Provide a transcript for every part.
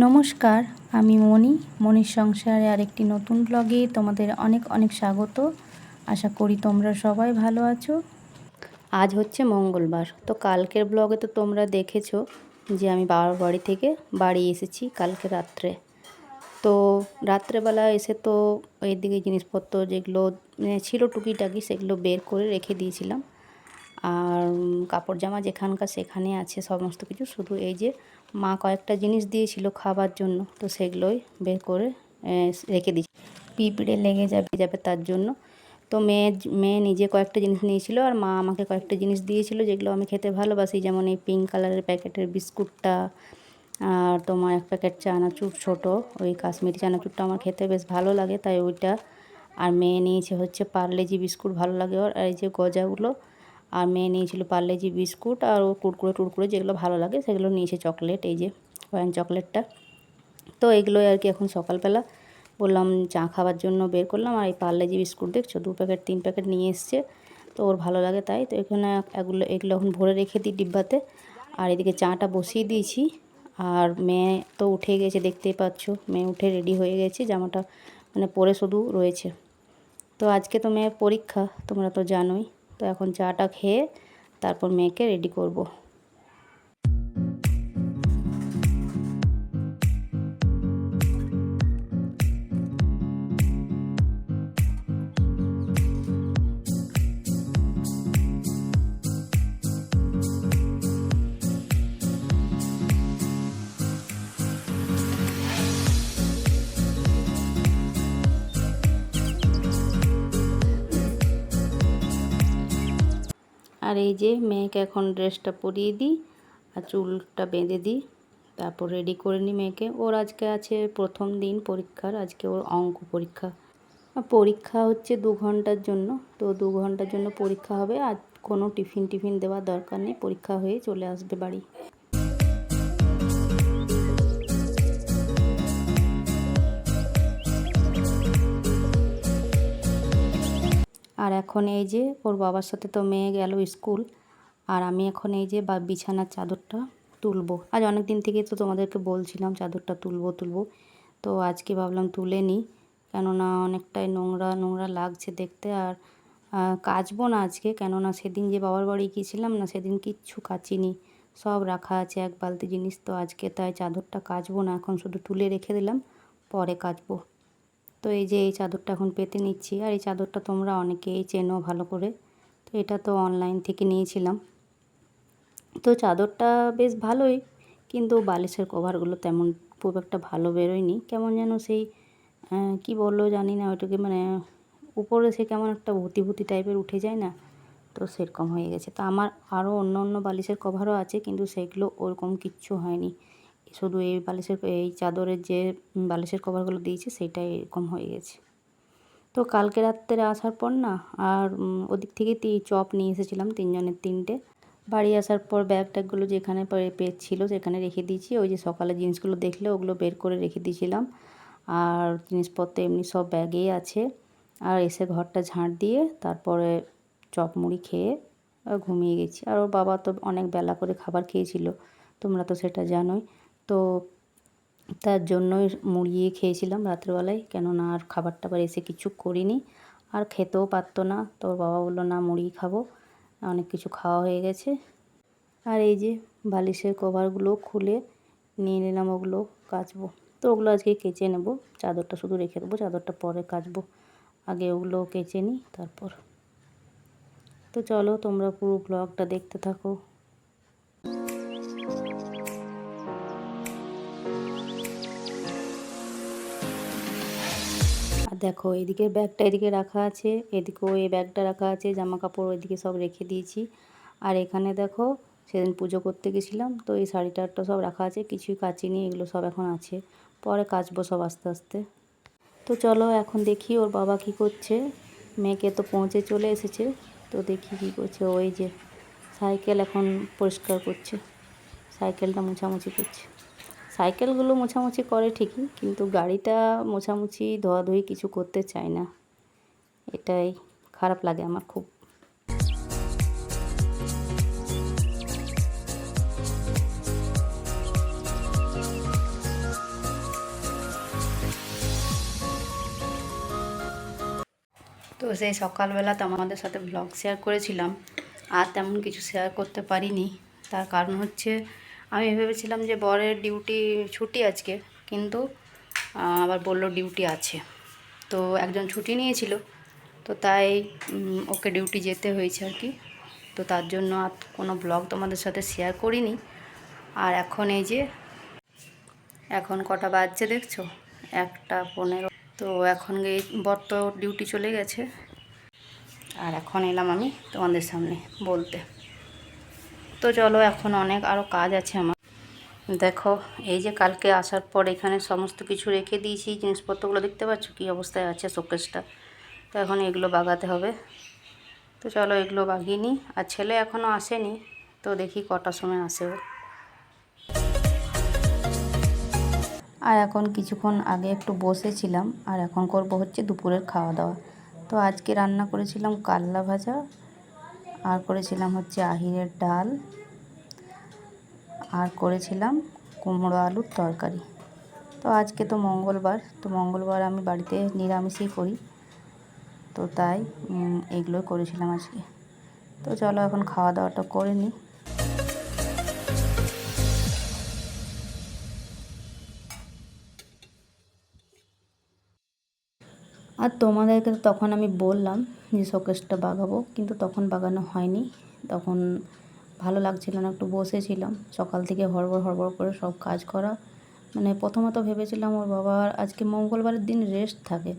নমস্কার, আমি মণি, মণির সংসারে আরেকটি নতুন ব্লগে তোমাদের অনেক অনেক স্বাগত। আশা করি তোমরা সবাই ভালো আছো। আজ হচ্ছে মঙ্গলবার, তো কালকের ব্লগে তো তোমরা দেখেছ যে আমি বাবার বাড়ি থেকে বাড়ি এসেছি কালকে রাত্রে। তো রাত্রেবেলা এসে তো এইদিকে জিনিসপত্র যেগুলো মানে ছিল টুকিটাকি সেগুলো বের করে রেখে দিয়েছিলাম। আর কাপড় জামা যেখানকার সেখানে আছে সমস্ত কিছু। শুধু এই যে মা কয়েকটা জিনিস দিয়েছিল খাবার জন্য, তো সেগুলোই বের করে রেখে দিচ্ছি পিঁপড়ে লেগে যাবে যাবে তার জন্য। তো মেয়ে মেয়ে নিজে কয়েকটা জিনিস নিয়েছিল আর মা আমাকে কয়েকটা জিনিস দিয়েছিল যেগুলো আমি খেতে ভালোবাসি। যেমন এই পিঙ্ক কালারের প্যাকেটের বিস্কুটটা আর তোমার এক প্যাকেট চানাচুর ছোট, ওই কাশ্মীরি চানাচুরটা আমার খেতে বেশ ভালো লাগে। তাই ওইটা আর মেয়ে নিয়েছে হচ্ছে পার্লেজি বিস্কুট, ভালো লাগে ওর। আর এই যে গজাগুলো আর মেয়ে নিয়েছিল পার্লেজি বিস্কুট আর ও কুরকুরে টুরকুরে যেগুলো ভালো লাগে সেগুলো নিয়েছে চকলেট, এই যে কয়েন চকলেটটা। তো এগুলোই আর কি এখন সকালবেলা বললাম চা খাবার জন্য বের করলাম আর এই পার্লেজি বিস্কুট দেখছ, দু প্যাকেট, তিন প্যাকেট নিয়ে এসছে। তো ওর ভালো লাগে তাই। তো এখানে এগুলো এগুলো এখন ভরে রেখে দিই ডিব্বাতে। আর এদিকে চাটা বসিয়ে দিয়েছি। আর মেয়ে তো উঠে গেছে, দেখতেই পাচ্ছ। মেয়ে উঠে রেডি হয়ে গেছে, জামাটা মানে পরে শুধু রয়েছে। তো আজকে তো মেয়ের পরীক্ষা, তোমরা তো জানোই। তো এখন চাটা খেয়ে তারপর মেয়েকে রেডি করব। আর এই যে মেয়েকে এখন ড্রেসটা পরিয়ে দিই আর চুলটা বেঁধে দিই। তারপর রেডি করে নিই মেয়েকে। ওর আজকে আছে প্রথম দিন পরীক্ষার, আজকে ওর অঙ্ক পরীক্ষা। পরীক্ষা হচ্ছে দু ঘণ্টার জন্য। তো দু ঘণ্টার জন্য পরীক্ষা হবে। আর কোনো টিফিন টিফিন দেওয়ার দরকার নেই। পরীক্ষা হয়ে চলে আসবে বাড়ি। আর এখন এই যে ওর বাবার সাথে তো মেয়ে গেল স্কুল, আর আমি এখন এই যে বা বিছানার চাদরটা তুলবো। আজ অনেক দিন থেকে তো তোমাদেরকে বলছিলাম চাদরটা তুলবো তুলবো। তো আজকে ভাবলাম তুলে নিই, কেননা অনেকটাই নোংরা নোংরা লাগছে দেখতে। আর কাচবো না আজকে, কেননা সেদিন যে বাবার বাড়ি গিয়েছিলাম না, সেদিন কিচ্ছু কাচিনি। সব রাখা আছে, এক বালতি জিনিস। তো আজকে তাই চাদরটা কাচবো না, এখন শুধু তুলে রেখে দিলাম, পরে কাচবো। তো এই যে এই চাদরটা এখন পেতে নিচ্ছি। আর এই চাদরটা তোমরা অনেকেই চেনো ভালো করে। তো এটা তো অনলাইন থেকে নিয়েছিলাম। তো চাদরটা বেশ ভালোই, কিন্তু বালিশের কভারগুলো তেমন খুব একটা ভালো বেরোয়নি। কেমন যেন সেই কি বলল জানি না, ওইটাকে মানে উপরে সে কেমন একটা ভূতি ভূতি টাইপের উঠে যায় না? তো সেরকম হয়ে গেছে। তো আমার আরও অন্য অন্য বালিশের কভারও আছে, কিন্তু সেগুলো ওরকম কিচ্ছু হয়নি। শুধু এই বালিশের এই চাদরের যে বালিশের কভারগুলো দিয়েছি সেটাই এরকম হয়ে গেছে। তো কালকে রাত্রে আসার পর না, আর ওদিক থেকে চপ নিয়ে এসেছিলাম তিনজনের তিনটে। বাড়ি আসার পর ব্যাগ ট্যাগগুলো যেখানে পেট ছিল সেখানে রেখে দিয়েছি। ওই যে সকালে জিনিসগুলো দেখলে ওগুলো বের করে রেখে দিয়েছিলাম। আর জিনিসপত্র এমনি সব ব্যাগেই আছে। আর এসে ঘরটা ঝাঁট দিয়ে তারপরে চপ মুড়ি খেয়ে ঘুমিয়ে গেছি। আর ওর বাবা তো অনেক বেলা করে খাবার খেয়েছিল, তোমরা তো সেটা জানোই। তো তার জন্যই মুড়িয়ে খেয়েছিলাম রাত্রেবেলায়। কেননা আর খাবার টাবার এসে কিছু করিনি। আর খেতেও পারতো না। তো বাবা বলল, না মুড়ি খাব। অনেক কিছু খাওয়া হয়ে গেছে। আর এই যে বালিশের কভারগুলো খুলে নিয়ে নিলাম, ওগুলো কাচবো। তো ওগুলো আজকে কেচে নেব। চাদরটা শুধু রেখে দেবো, চাদরটা পরে কাচবো। আগে ওগুলো কেচে নিই, তারপর। তো চলো তোমরা পুরো ব্লগটা দেখতে থাকো। দেখো এদিকে ব্যাগটা এদিকে রাখা আছে, এদিকেও এই ব্যাগটা রাখা আছে জামা কাপড় ওইদিকে সব রেখে দিয়েছি। আর এখানে দেখো, সেদিন পুজো করতে গেছিলাম, তো এই শাড়িটা সব রাখা আছে, কিছুই কাচিনি এগুলো সব এখন আছে। পরে কাচবো সব আস্তে আস্তে। তো চলো এখন দেখি ওর বাবা কি করছে। মেয়েকে তো পৌঁছে চলে এসেছে, তো দেখি কী করছে। ওই যে সাইকেল এখন পরিষ্কার করছে, সাইকেলটা মোছামুছি করছে। সাইকেলগুলো মোছামুছি করে ঠিকই, কিন্তু গাড়িটা মোছামুছি, ধোয়াধুয়ি কিছু করতে চায় না। এটাই খারাপ লাগে আমার খুব। তো সেই সকালবেলা তো আমাদের সাথে ব্লগ শেয়ার করেছিলাম, আর তেমন কিছু শেয়ার করতে পারিনি। তার কারণ হচ্ছে আমি ভেবেছিলাম যে বরের ডিউটি ছুটি আজকে, কিন্তু আবার বলল ডিউটি আছে। তো একজন ছুটি নিয়েছিল, তো তাই ওকে ডিউটি যেতে হয়েছে আর কি। তো তার জন্য আর কোনো ব্লগ তোমাদের সাথে শেয়ার করিনি। আর এখন এই যে, এখন কটা বাজছে দেখছ? একটা পনেরো। তো এখন এই বর তো ডিউটি চলে গেছে। আর এখন এলাম আমি তোমাদের সামনে বলতে। তো চলো, এখন অনেক আরও কাজ আছে আমার। দেখো, এই যে কালকে আসার পর এখানে সমস্ত কিছু রেখে দিয়েছি, জিনিসপত্রগুলো দেখতে পাচ্ছ কী অবস্থায় আছে শোকেসটা। তো এখন এগুলো বাগাতে হবে। তো চলো, এগুলো বাগিয়ে নিই। আর ছেলে এখনও আসেনি, তো দেখি কটার সময় আসে ও। আর এখন কিছুক্ষণ আগে একটু বসেছিলাম, আর এখন করব হচ্ছে দুপুরের খাওয়া দাওয়া। তো আজকে রান্না করেছিলাম কাল্লা ভাজা আর করেছিলাম হচ্ছে আহিরের ডাল, আর করেছিলাম কুমড়ো আলুর তরকারি। তো আজকে তো মঙ্গলবার তো মঙ্গলবার আমি বাড়িতে নিরামিষই করি। তো তাই এগুলো করেছিলাম আজকে। তো চলো এখন খাওয়া দাওয়াটা করে নিই। আর তোমাদেরকে তখন আমি বললাম যে শোকেসটা বাগাবো, কিন্তু তখন বাগানো হয়নি। তখন ভালো লাগছিল না, একটু বসেছিলাম। সকাল থেকে হড়বড় হড়বড় করে সব কাজ করা। মানে প্রথমত ভেবেছিলাম ওর বাবার আজকে মঙ্গলবারের দিন রেস্ট থাকে।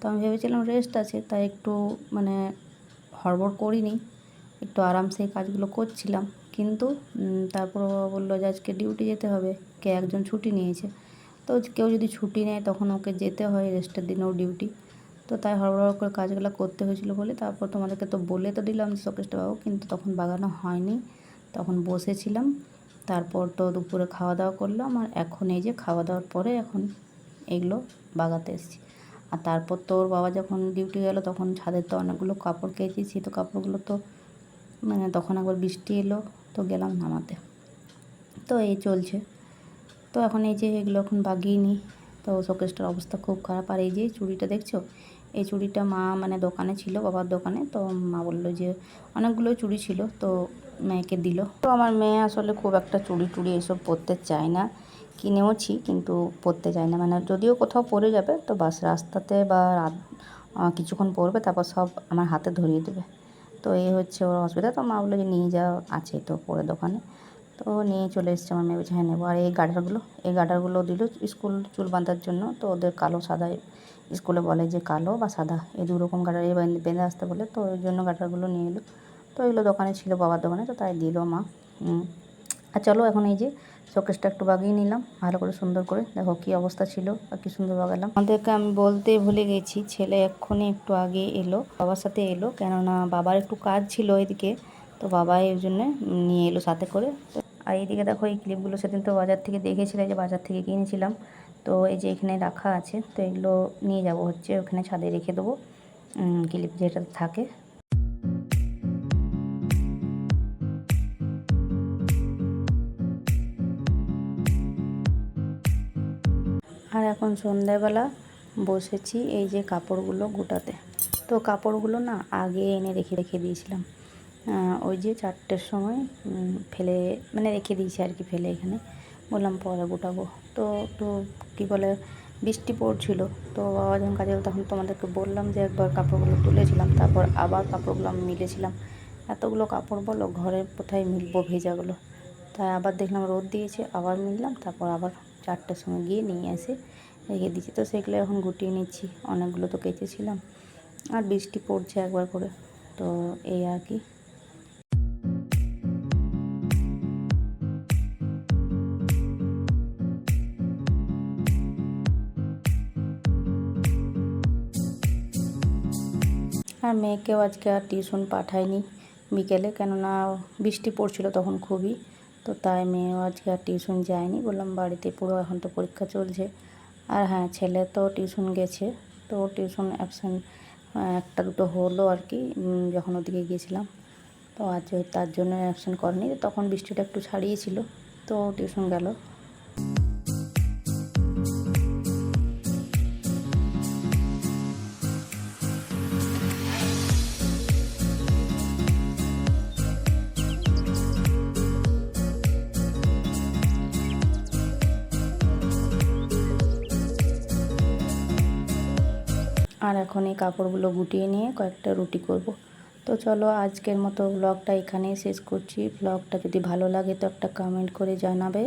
তো আমি ভেবেছিলাম রেস্ট আছে, তাই একটু মানে হড়বড় করিনি। একটু আরামসে কাজগুলো করছিলাম। কিন্তু তারপর বাবা বলল যে আজকে ডিউটি যেতে হবে, কে একজন ছুটি নিয়েছে। তো কেউ যদি ছুটি নেয় তখন ওকে যেতে হয় রেস্টের দিনেও ডিউটি তো তাই হড়বড় করে কাজগুলো করতে হয়েছিল বলে তারপর তোমাদেরকে তো বলে তো দিলাম যে শোকেসটা বাবু, কিন্তু তখন বাগানো হয়নি। তখন বসেছিলাম, তারপর তো দুপুরে খাওয়া দাওয়া করলাম আর এখন এই যে খাওয়া দাওয়ার পরে এখন এগুলো বাগাতে এসেছি। আর তারপর তো ওর বাবা যখন ডিউটি গেল তখন ছাদের তো অনেকগুলো কাপড় কেচেছি, তো কাপড়গুলো তো মানে তখন একবার বৃষ্টি এলো, তো গেলাম নামাতে। তো এই চলছে। তো এখন এই যে এগুলো এখন বাগিয়ে নিই। তো শোকেসটার অবস্থা খুব খারাপ। আর এই যে চুড়িটা দেখছ এই চুড়িটা মা মানে দোকানে ছিল, বাবার দোকানে। তো মা বলল যে অনেকগুলো চুড়ি ছিল, তো মেয়েকে দিল। তো আমার মেয়ে আসলে খুব একটা চুড়ি টুড়ি এসব পরতে চায় না। কিনেওছি, কিন্তু পরতে চায় না। মানে যদিও কোথাও পরে যাবে, তো বাস রাস্তাতে বা রাত- কিছুক্ষণ পরবে, তারপর সব আমার হাতে ধরিয়ে দেবে। তো এই হচ্ছে ওর অসুবিধা। তো মা বলল যে নিয়ে যাও আছে তো পরে দোকানে। তো নিয়ে চলে এসছে আমার মেয়ে হ্যাঁ নেব। আর এই গার্ডারগুলো এই গার্ডারগুলো দিল স্কুল চুল বাঁধার জন্য। তো ওদের কালো সাদা স্কুলে বলে যে কালো বা সাদা, এই দু রকম এই বেঁধে- আসতে বলে, তো ওই জন্য গার্ডারগুলো নিয়ে এলো। তো এগুলো দোকানে ছিল, বাবার দোকানে, তো তাই দিল মা। আর চলো এখন এই যে শোকেসটা একটু বাগিয়ে নিলাম, ভালো করে সুন্দর করে। দেখো কি অবস্থা ছিল আর কি সুন্দর বাগালাম। আমাদেরকে আমি বলতে ভুলে গেছি, ছেলে এক্ষুনি একটু আগে এলো, বাবার সাথে এলো, কেননা বাবার একটু কাজ ছিল এদিকে, তো বাবা এর জন্য নিয়ে এলো সাথে করে। আর এইদিকে দেখো এই ক্লিপগুলো সেদিন তো বাজার থেকে দেখেছিলে যে বাজার থেকে কিনেছিলাম। তো এই যে এখানে রাখা আছে, তো এগুলো নিয়ে যাব হচ্ছে, ওখানে ছাদে রেখে দেবো ক্লিপ যেটা থাকে। আর এখন সন্ধ্যাবেলা বসেছি এই যে কাপড়গুলো গোটাতে। তো কাপড়গুলো না আগে এনে রেখে রেখে দিয়েছিলাম। ওই যে চারটের সময় ফেলে মানে রেখে দিয়েছি আর কি ফেলে এখানে। বললাম, পরে গোটাবো। তো একটু কী বলে, বৃষ্টি পড়ছিল। তো বাবা যখন কাজে তখন তোমাদেরকে বললাম যে একবার কাপড়গুলো তুলেছিলাম, তারপর আবার কাপড়গুলো আমি মিলেছিলাম। এতগুলো কাপড় বলো, ঘরে কোথায় মিলবো ভেজাগুলো? তাই আবার দেখলাম রোদ দিয়েছে, আবার মিললাম, তারপর আবার চারটের সময় গিয়ে নিয়ে এসে রেখে দিয়েছি। তো সেগুলো এখন গুটিয়ে নিচ্ছি, অনেকগুলো তো কেচেছিলাম। আর বৃষ্টি পড়ছে একবার করে। তো এই আর কি। আর মেয়েকেও আজকে আর টিউশন পাঠায়নি বিকেলে, কেননা বৃষ্টি পড়ছিল তখন খুবই। তো তাই মেয়েও আজকে আর টিউশন যায়নি। বললাম, বাড়িতে পুরো এখন তো পরীক্ষা চলছে। আর হ্যাঁ ছেলে তো টিউশন গেছে। তো টিউশন অ্যাবসেন্ট একটা দুটো হলো আর কি যখন ওদিকে গিয়েছিলাম। তো আজ তার জন্য অ্যাবসেন্ট করেনি। তখন বৃষ্টিটা একটু ছাড়িয়েছিল। তো টিউশন গেল। আর এখন এই কাপড়গুলো গুটিয়ে নিয়ে কয়েকটা রুটি করব। তো চলো আজকের মতো ব্লগটা এখানেই শেষ করছি। ব্লগটা যদি ভালো লাগে তো একটা কমেন্ট করে জানাবে।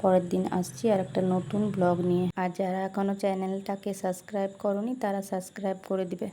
পরের দিন আসছি আর একটা নতুন ব্লগ নিয়ে। আর যারা এখনও চ্যানেলটাকে সাবস্ক্রাইব করনি তারা সাবস্ক্রাইব করে দিবে।